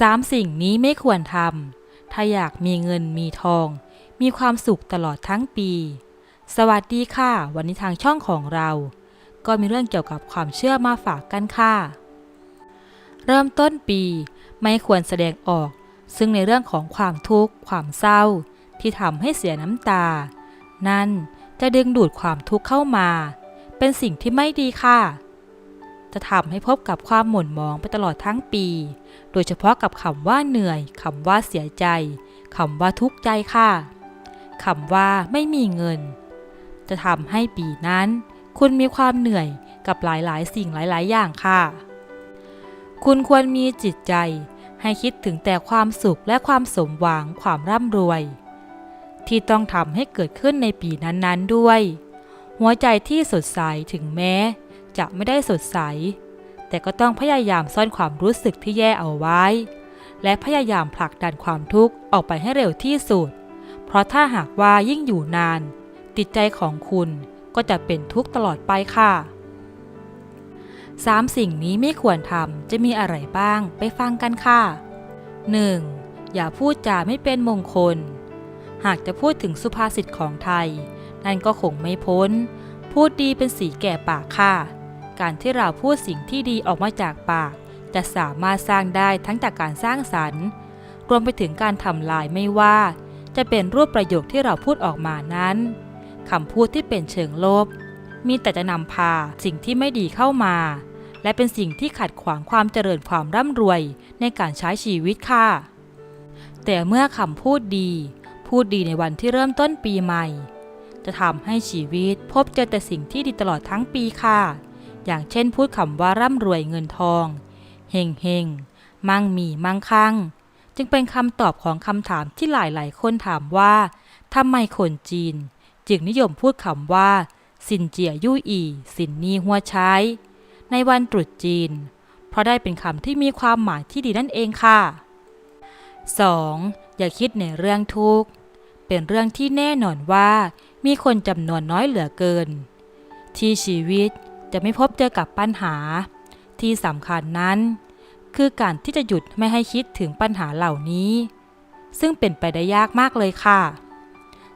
สามสิ่งนี้ไม่ควรทำ ถ้าอยากมีเงินมีทอง มีความสุขตลอดทั้งปี สวัสดีค่ะ วันนี้ทางช่องของเรา ก็มีเรื่องเกี่ยวกับความเชื่อมาฝากกันค่ะ เริ่มต้นปีไม่ควรแสดงออก ซึ่งในเรื่องของความทุกข์ ความเศร้า ที่ทำให้เสียน้ำตา นั่นจะดึงดูดความทุกข์เข้ามา เป็นสิ่งที่ไม่ดีค่ะ จะทำให้พบกับความหม่นมองไปตลอดทั้งปี โดยเฉพาะกับคำว่าเหนื่อยคำว่าเสียใจคำว่าทุกข์ใจค่ะคำว่าไม่มีเงิน จะทำให้ปีนั้น คุณมีความเหนื่อยกับหลายๆ สิ่งหลาย ๆ อย่างค่ะ คุณควรมีจิตใจให้คิดถึงแต่ความสุขและความสมหวังความร่ำรวย ที่ต้องทำให้เกิดขึ้นในปีนั้น ๆ ด้วย หัวใจที่สดใสถึงแม้ จะไม่ได้สดใส แต่ก็ต้องพยายามซ่อนความรู้สึกที่แย่เอาไว้ และพยายามผลักดันความทุกข์ออกไปให้เร็วที่สุด เพราะถ้าหากว่ายิ่งอยู่นานจิตใจของคุณก็จะเป็นทุกข์ตลอดไปค่ะสามสิ่งนี้ไม่ควรทำจะมีอะไรบ้างไปฟังกันค่ะ 1. อย่าพูดจาไม่เป็นมงคล หากจะพูดถึงสุภาษิตของไทย นั่นก็คงไม่พ้น พูดดีเป็นสีแก่ปากค่ะ การที่เราพูดสิ่งที่ดีออกมาจากปาก จะสามารถสร้างได้ทั้งจากการสร้างสรรค์ รวมไปถึงการทำลายไม่ว่า จะเป็นรูปประโยคที่เราพูดออกมานั้นคำพูดที่เป็นเชิงลบ มีแต่จะนำพาสิ่งที่ไม่ดีเข้ามา และเป็นสิ่งที่ขัดขวางความเจริญความร่ำรวยในการใช้ชีวิตค่ะ แต่เมื่อคำพูดดี พูดดีในวันที่เริ่มต้นปีใหม่จะทำให้ชีวิตพบเจอแต่สิ่งที่ดีตลอดทั้งปีค่ะ อย่างเช่นพูดคำว่าร่ำรวยเงินทองเฮงเฮงมั่งมีมั่งคั่ง จึงเป็นคำตอบของคำถามที่หลายๆ คนถามว่าทำไมคนจีน จึงนิยมพูดคำว่า สินเจียยู่อี สินนีหัวใช้ ในวันตรุษจีน เพราะได้เป็นคำที่มีความหมายที่ดีนั่นเองค่ะ 2. อย่าคิดในเรื่องทุกข์ เป็นเรื่องที่แน่นอนว่า มีคนจำนวนน้อยเหลือเกิน ที่ชีวิต จะไม่พบเจอกับปัญหา ที่สำคัญนั้น คือการที่จะหยุดไม่ให้คิดถึงปัญหาเหล่านี้ ซึ่งเป็นไปได้ยากมากเลยค่ะ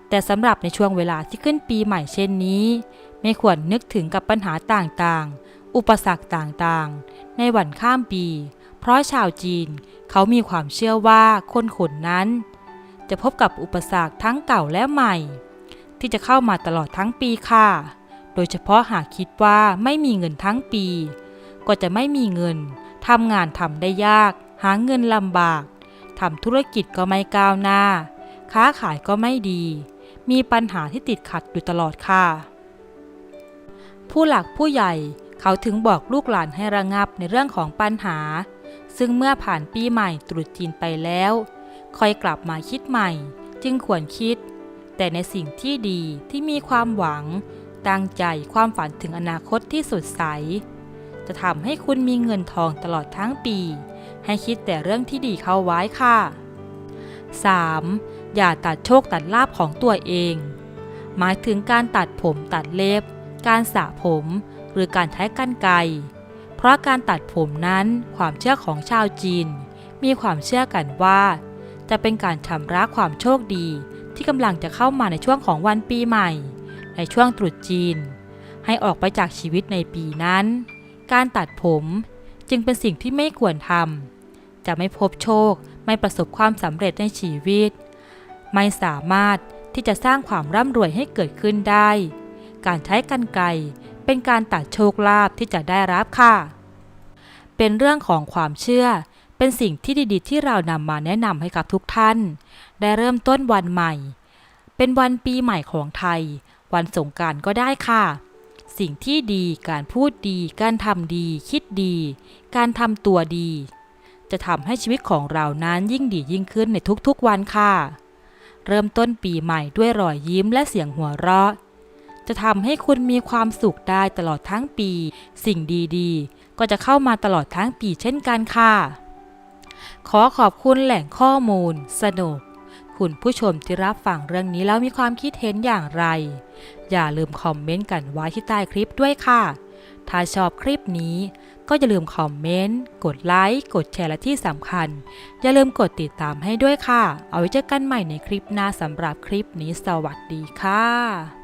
แต่สำหรับในช่วงเวลาที่ขึ้นปีใหม่เช่นนี้ ไม่ควรนึกถึงกับปัญหาต่างๆ อุปสรรคต่างๆ ในวันข้ามปี เพราะชาวจีนเขามีความเชื่อว่าคนคนนั้น จะพบกับอุปสรรคทั้งเก่าและใหม่ ที่จะเข้ามาตลอดทั้งปีค่ะ โดยเฉพาะหากคิดว่าไม่มีเงินทั้งปี ก็จะไม่มีเงินทำงานทำได้ยาก หาเงินลำบากทำธุรกิจก็ไม่ก้าวหน้า ค้าขายก็ไม่ดี มีปัญหาที่ติดขัดอยู่ตลอดค่ะ ผู้หลักผู้ใหญ่เขาถึงบอกลูกหลานให้ระงับในเรื่องของปัญหา ซึ่งเมื่อผ่านปีใหม่ตรุษจีนไปแล้ว ค่อยกลับมาคิดใหม่ จึงควรคิด แต่ในสิ่งที่ดีที่มีความหวัง ตั้งใจความฝันถึงอนาคตที่สดใส จะทำให้คุณมีเงินทองตลอดทั้งปี ให้คิดแต่เรื่องที่ดีเข้าไว้ค่ะ 3. อย่าตัดโชคตัดลาบของตัวเอง หมายถึงการตัดผมตัดเล็บ การสระผม หรือการใช้กรรไกรเพราะการตัดผมนั้นความเชื่อของชาวจีน มีความเชื่อกันว่า จะเป็นการชำระความโชคดีที่กำลังจะเข้ามาในช่วงของวันปีใหม่ ในช่วงตรุษจีน ให้ออกไปจากชีวิตในปีนั้น การตัดผมจึงเป็นสิ่งที่ไม่ควรทำจะไม่พบโชคไม่ประสบความสำเร็จในชีวิต ไม่สามารถที่จะสร้างความร่ำรวยให้เกิดขึ้นได้ การใช้กรรไกเป็นการตัดโชคลาภที่จะได้รับค่ะ เป็นเรื่องของความเชื่อ เป็นสิ่งที่ดีๆ ที่เรานำมาแนะนำให้กับทุกท่าน ได้เริ่มต้นวันใหม่ เป็นวันปีใหม่ของไทย วันสงการก็ได้ค่ะ สิ่งที่ดีการพูดดี การทำดี คิดดี การทำตัวดี จะทำให้ชีวิตของเรานั้นยิ่งดียิ่งขึ้นในทุกๆวันค่ะ เริ่มต้นปีใหม่ด้วยรอยยิ้มและเสียงหัวเราะ จะทำให้คุณมีความสุขได้ตลอดทั้งปี สิ่งดีๆ ก็จะเข้ามาตลอดทั้งปีเช่นกันค่ะขอขอบคุณแหล่งข้อมูล สนุก คุณผู้ชมที่รับฟังเรื่องนี้แล้วมีความคิดเห็นอย่างไร อย่าลืมคอมเมนต์กันไว้ที่ใต้คลิปด้วยค่ะ ถ้าชอบคลิปนี้ ก็อย่าลืมคอมเมนต์ กดไลค์ กดแชร์และที่สำคัญ อย่าลืมกดติดตามให้ด้วยค่ะ เอาไว้เจอกันใหม่ในคลิปหน้าสำหรับคลิปนี้สวัสดีค่ะ